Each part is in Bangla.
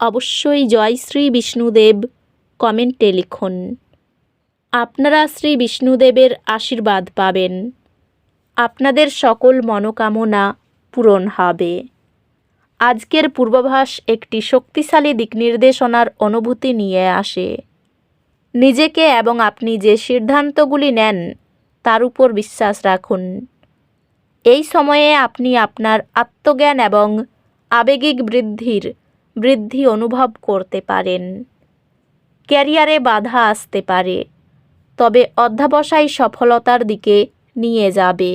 অবশ্যই জয় শ্রী বিষ্ণুদেব কমেন্টে লিখুন। আপনারা শ্রী বিষ্ণুদেবের আশীর্বাদ পাবেন। আপনাদের সকল মনোকামনা পূরণ হবে। আজকের পূর্বাভাস একটি শক্তিশালী দিক নির্দেশনার অনুভূতি নিয়ে আসে। নিজেকে এবং আপনি যে সিদ্ধান্তগুলি নেন, তার উপর বিশ্বাস রাখুন। এই সময়ে আপনি আপনার আত্মজ্ঞান এবং আবেগিক বৃদ্ধির বৃদ্ধি অনুভব করতে পারেন। ক্যারিয়ারে বাধা আসতে পারে, তবে অধ্যাবসায় সফলতার দিকে নিয়ে যাবে।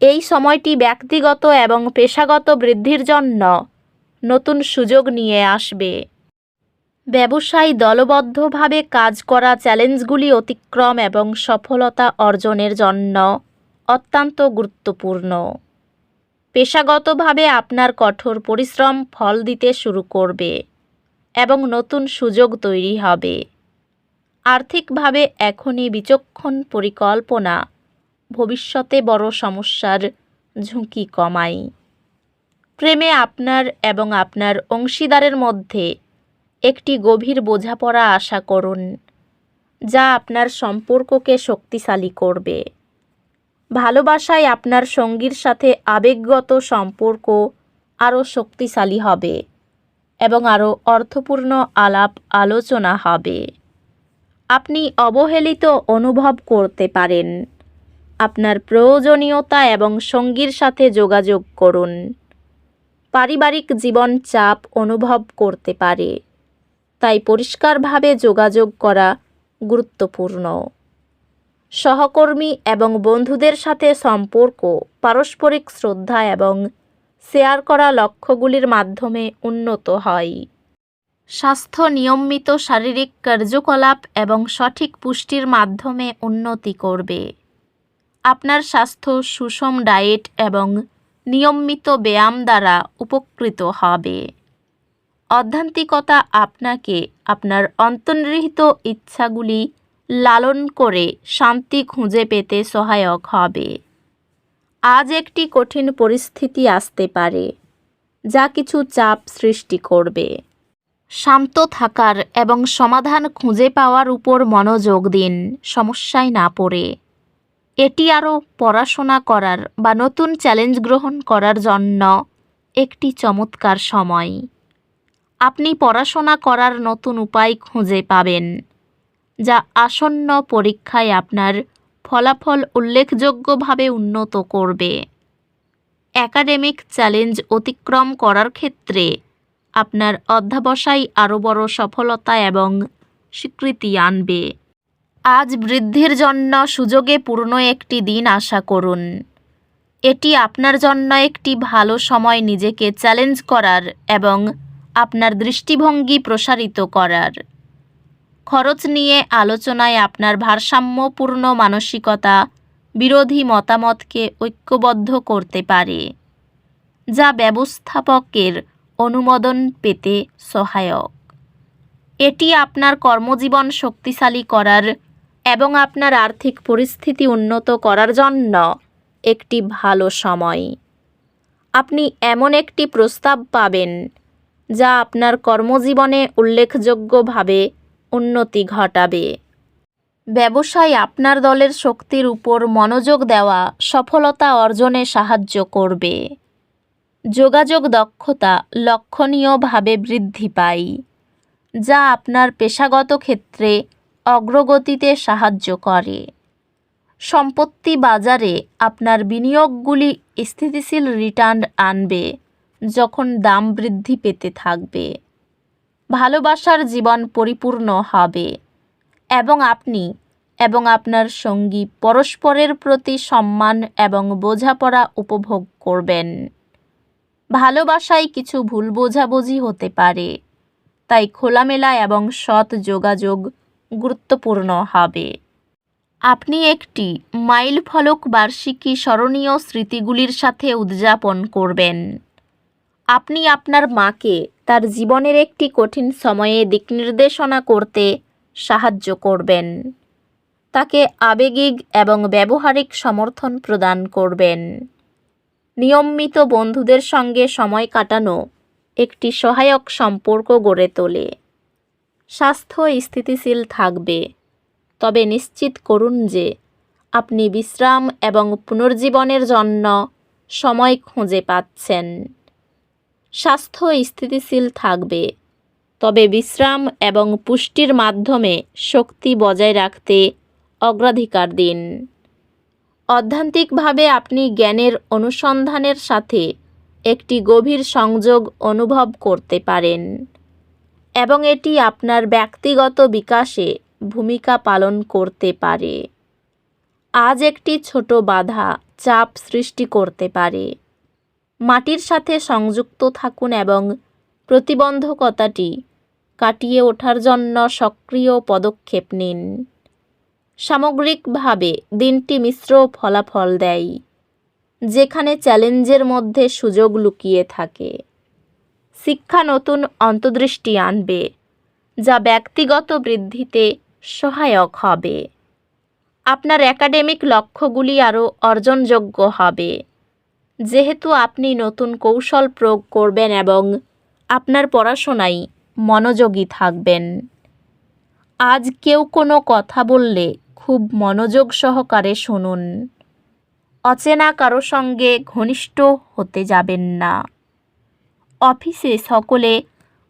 এই সময়টি ব্যক্তিগত এবং পেশাগত বৃদ্ধির জন্য নতুন সুযোগ নিয়ে আসবে। ব্যবসায় দলবদ্ধভাবে কাজ করা চ্যালেঞ্জগুলি অতিক্রম এবং সফলতা অর্জনের জন্য অত্যন্ত গুরুত্বপূর্ণ। পেশাগতভাবে আপনার কঠোর পরিশ্রম ফল দিতে শুরু করবে এবং নতুন সুযোগ তৈরি হবে। আর্থিকভাবে এখনই বিচক্ষণ পরিকল্পনা, ভবিষ্যতে বড় সমস্যার ঝুঁকি কমায় প্রেমে আপনার এবং আপনার অংশীদারের মধ্যে একটি গভীর বোঝাপড়া আশা করুন, যা আপনার সম্পর্ককে শক্তিশালী করবে। ভালোবাসায় আপনার সঙ্গীর সাথে আবেগগত সম্পর্ক আরও শক্তিশালী হবে এবং আরও অর্থপূর্ণ আলাপ আলোচনা হবে। আপনি অবহেলিত অনুভব করতে পারেন। আপনার প্রয়োজনীয়তা এবং সঙ্গীর সাথে যোগাযোগ করুন। পারিবারিক জীবন চাপ অনুভব করতে পারে। তাই পরিষ্কারভাবে যোগাযোগ করা গুরুত্বপূর্ণ। সহকর্মী এবং বন্ধুদের সাথে সম্পর্ক, পারস্পরিক শ্রদ্ধা এবং শেয়ার করা লক্ষ্যগুলির মাধ্যমে উন্নত হয়। স্বাস্থ্য নিয়মিত শারীরিক কার্যকলাপ এবং সঠিক পুষ্টির মাধ্যমে উন্নতি করবে। আপনার স্বাস্থ্য সুষম ডায়েট এবং নিয়মিত ব্যায়াম দ্বারা উপকৃত হবে। অধ্যান্তিকতা আপনাকে আপনার অন্তর্নিহিত ইচ্ছাগুলি লালন করে শান্তি খুঁজে পেতে সহায়ক হবে। আজ একটি কঠিন পরিস্থিতি আসতে পারে, যা কিছু চাপ সৃষ্টি করবে। শান্ত থাকার এবং সমাধান খুঁজে পাওয়ার উপর মনোযোগ দিন, সমস্যায় না পড়ে। এটি আরও পড়াশোনা করার বা নতুন চ্যালেঞ্জ গ্রহণ করার জন্য একটি চমৎকার সময়। আপনি পড়াশোনা করার নতুন উপায় খুঁজে পাবেন। যা আসন্ন পরীক্ষায় আপনার ফলাফল উল্লেখযোগ্যভাবে উন্নত করবে। একাডেমিক চ্যালেঞ্জ অতিক্রম করার ক্ষেত্রে আপনার অধ্যাবসায় আরও বড় সফলতা এবং স্বীকৃতি আনবে। আজ বৃদ্ধির জন্য সুযোগে পূর্ণ একটি দিন আশা করুন। এটি আপনার জন্য একটি ভালো সময় নিজেকে চ্যালেঞ্জ করার এবং আপনার দৃষ্টিভঙ্গি প্রসারিত করার। খরচ নিয়ে আলোচনায় আপনার ভারসাম্যপূর্ণ মানসিকতা বিরোধী মতামতকে ঐক্যবদ্ধ করতে পারে, যা ব্যবস্থাপকের অনুমোদন পেতে সহায়ক। এটি আপনার কর্মজীবন শক্তিশালী করার এবং আপনার আর্থিক পরিস্থিতি উন্নত করার জন্য একটি ভালো সময়। আপনি এমন একটি প্রস্তাব পাবেন, যা আপনার কর্মজীবনে উল্লেখযোগ্যভাবে উন্নতি ঘটাবে। ব্যবসায় আপনার দলের শক্তির উপর মনোযোগ দেওয়া সফলতা অর্জনে সাহায্য করবে। যোগাযোগ দক্ষতা লক্ষণীয়ভাবে বৃদ্ধি পায়, যা আপনার পেশাগত ক্ষেত্রে অগ্রগতিতে সাহায্য করে। সম্পত্তি বাজারে আপনার বিনিয়োগগুলি স্থিতিশীল রিটার্ন আনবে, যখন দাম বৃদ্ধি পেতে থাকবে। ভালোবাসার জীবন পরিপূর্ণ হবে। এবং আপনি এবং আপনার সঙ্গী পরস্পরের প্রতি সম্মান এবং বোঝাপড়া উপভোগ করবেন। ভালোবাসায় কিছু ভুল বোঝাবুঝি হতে পারে, তাই খোলামেলা এবং সৎ যোগাযোগ গুরুত্বপূর্ণ হবে। আপনি একটি মাইল ফলক বার্ষিকী স্মরণীয় স্মৃতিগুলির সাথে উদযাপন করবেন। আপনি আপনার মাকে তার জীবনের একটি কঠিন সময়ে দিক নির্দেশনা করতে সাহায্য করবেন। তাকে আবেগিক এবং ব্যবহারিক সমর্থন প্রদান করবেন। নিয়মিত বন্ধুদের সঙ্গে সময় কাটানো একটি সহায়ক সম্পর্ক গড়ে তোলে। স্বাস্থ্য স্থিতিশীল থাকবে। তবে নিশ্চিত করুন যে আপনি বিশ্রাম এবং পুনর্জীবনের জন্য সময় খুঁজে পাচ্ছেন। স্বাস্থ্য স্থিতিশীল থাকবে। তবে বিশ্রাম এবং পুষ্টির মাধ্যমে শক্তি বজায় রাখতে অগ্রাধিকার দিন। অধ্যান্তিকভাবে আপনি জ্ঞানের অনুসন্ধানের সাথে একটি গভীর সংযোগ অনুভব করতে পারেন এবং এটি আপনার ব্যক্তিগত বিকাশে ভূমিকা পালন করতে পারে। আজ একটি ছোট বাধা চাপ সৃষ্টি করতে পারে। মাটির সাথে সংযুক্ত থাকুন এবং প্রতিবন্ধকতাটি কাটিয়ে ওঠার জন্য সক্রিয় পদক্ষেপ নিন। সামগ্রিকভাবে দিনটি মিশ্র ফলাফল দেয়, যেখানে চ্যালেঞ্জের মধ্যে সুযোগ লুকিয়ে থাকে। শিক্ষা নতুন অন্তর্দৃষ্টি আনবে, যা ব্যক্তিগত বৃদ্ধিতে সহায়ক হবে। আপনার একাডেমিক লক্ষ্যগুলি আরও অর্জনযোগ্য হবে। যেহেতু আপনি নতুন কৌশল প্রয়োগ করবেন এবং আপনার পড়াশোনায় মনোযোগী থাকবেন। আজ কেউ কোনো কথা বললে খুব মনোযোগ সহকারে শুনুন। অচেনা কারও সঙ্গে ঘনিষ্ঠ হতে যাবেন না। অফিসে সকলে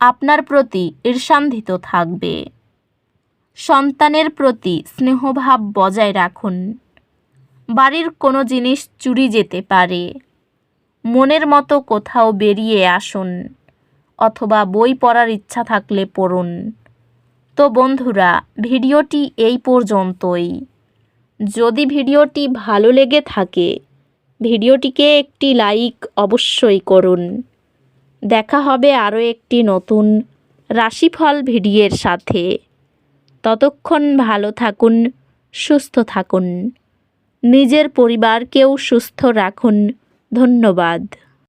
আপনার প্রতি ঈর্ষান্বিত থাকবে। সন্তানের প্রতি স্নেহভাব বজায় রাখুন। বাড়ির কোনো জিনিস চুরি যেতে পারে। মনের মতো কোথাও বেরিয়ে আসুন, অথবা বই পড়ার ইচ্ছা থাকলে পড়ুন। তো বন্ধুরা, ভিডিওটি এই পর্যন্তই। যদি ভিডিওটি ভালো লেগে থাকে, ভিডিওটিকে একটি লাইক অবশ্যই করুন। দেখা হবে আরও একটি নতুন রাশিফল ভিডিওর সাথে। ততক্ষণ ভালো থাকুন, সুস্থ থাকুন। নিজের পরিবারকেও সুস্থ রাখুন। ধন্যবাদ।